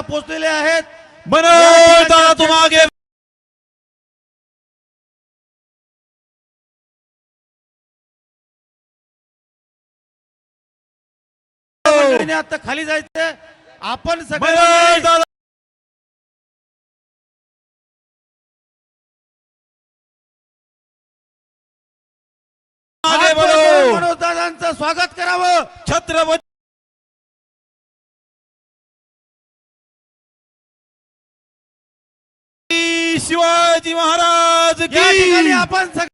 रॅलीला पोहोचलेले आहेत. मनोज मंडळीने आता खाली जायचं आपण सगळे दादा आगे बढ़ो मनोज दादांचं स्वागत करावं. छत्रपती शिवाजी महाराज या ठिकाणी की आपण सगळे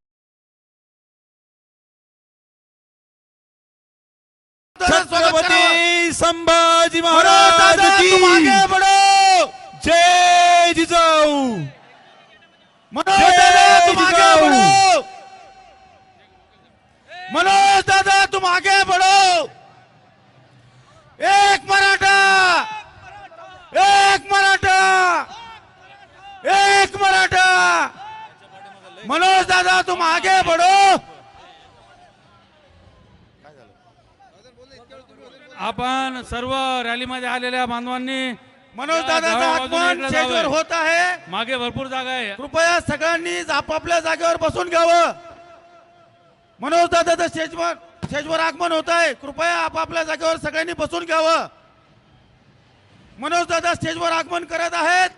स्वागत करावं. छत्रपती संभाजी महाराज दादा की जय जिजाऊ मनोज जय दादा तुम आगे जिजाऊ. मनोज दादा तुम आगे बढ़ो एक मराठा एक मराठा एक मराठा मनोज दादा तुम आगे बढ़ो। आपण सर्व रॅलीमध्ये आलेल्या बांधवांनी मनोज दादाचं बाजूने आगमन स्टेजवर. होत आहे. मागे भरपूर जागा आहे. कृपया सगळ्यांनीच आपापल्या जागेवर बसून घ्यावं. मनोज दादाचं स्टेजवर स्टेजवर आगमन होत आहे. कृपया आपापल्या जागेवर सगळ्यांनी बसून घ्यावं. मनोज दादा स्टेजवर आगमन करत आहेत.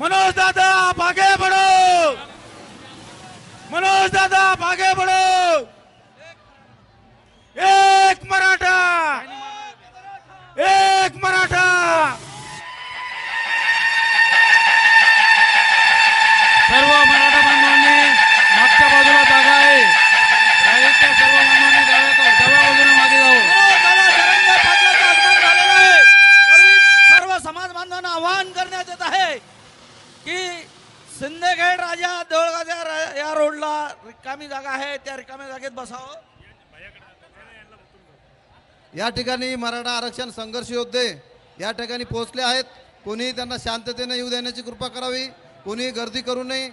मनोज दादा आप आगे बढ़ो मनोज दादा आप आगे बढ़ो एक मराठा एक मराठा! सर्व मराठा बांधवांनी मागच्या बाजूला जागा आहे. रॅलीच्या सर्व बांधवांनी डाव्या बाजूने मागे आहे. तर सर्व समाज बांधवांना आवाहन करण्यात येत आहे की सिंदखेड राजा देवळगाच्या या रोडला रिकामी जागा आहे. त्या रिकाम्या जागेत बसावं. या ठिकाणी मराठा आरक्षण संघर्ष योद्धे या ठिकाणी पोहोचले आहेत. कोणी त्यांना शांततेने येऊ देण्याची कृपा करावी कोणी गर्दी करू नये.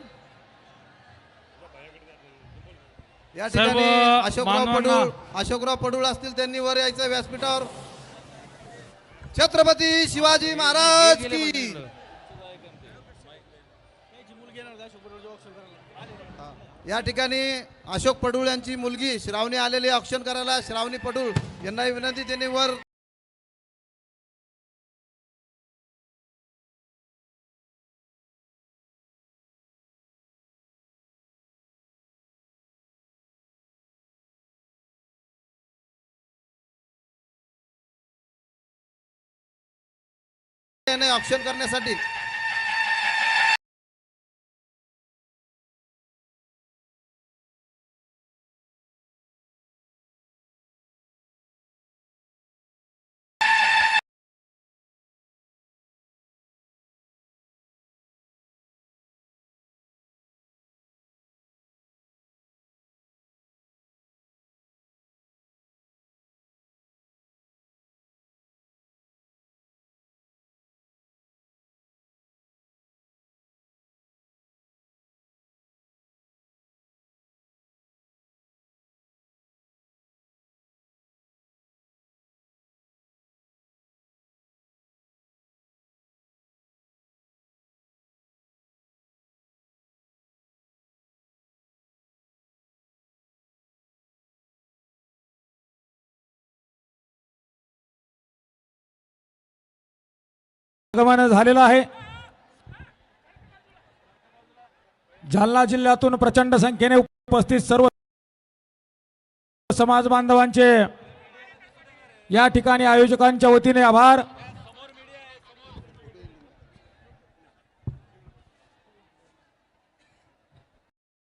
या ठिकाणी अशोकराव पडूळ अशोकराव पडूळ असतील त्यांनी वर यायचं व्यासपीठावर. छत्रपती शिवाजी महाराज की या ठिकाणी अशोक पडूळ यांची मुलगी श्रावणी आलेली ऑक्शन करायला. श्रावणी पडूळ यांना विनंती त्यांनी वर ऑप्शन करण्यासाठी आगमन झालेलं आहे. जालना जिल्ह्यातून प्रचंड संख्येने उपस्थित सर्व समाज बांधवांचे या ठिकाणी आयोजकांच्या वतीने आभार.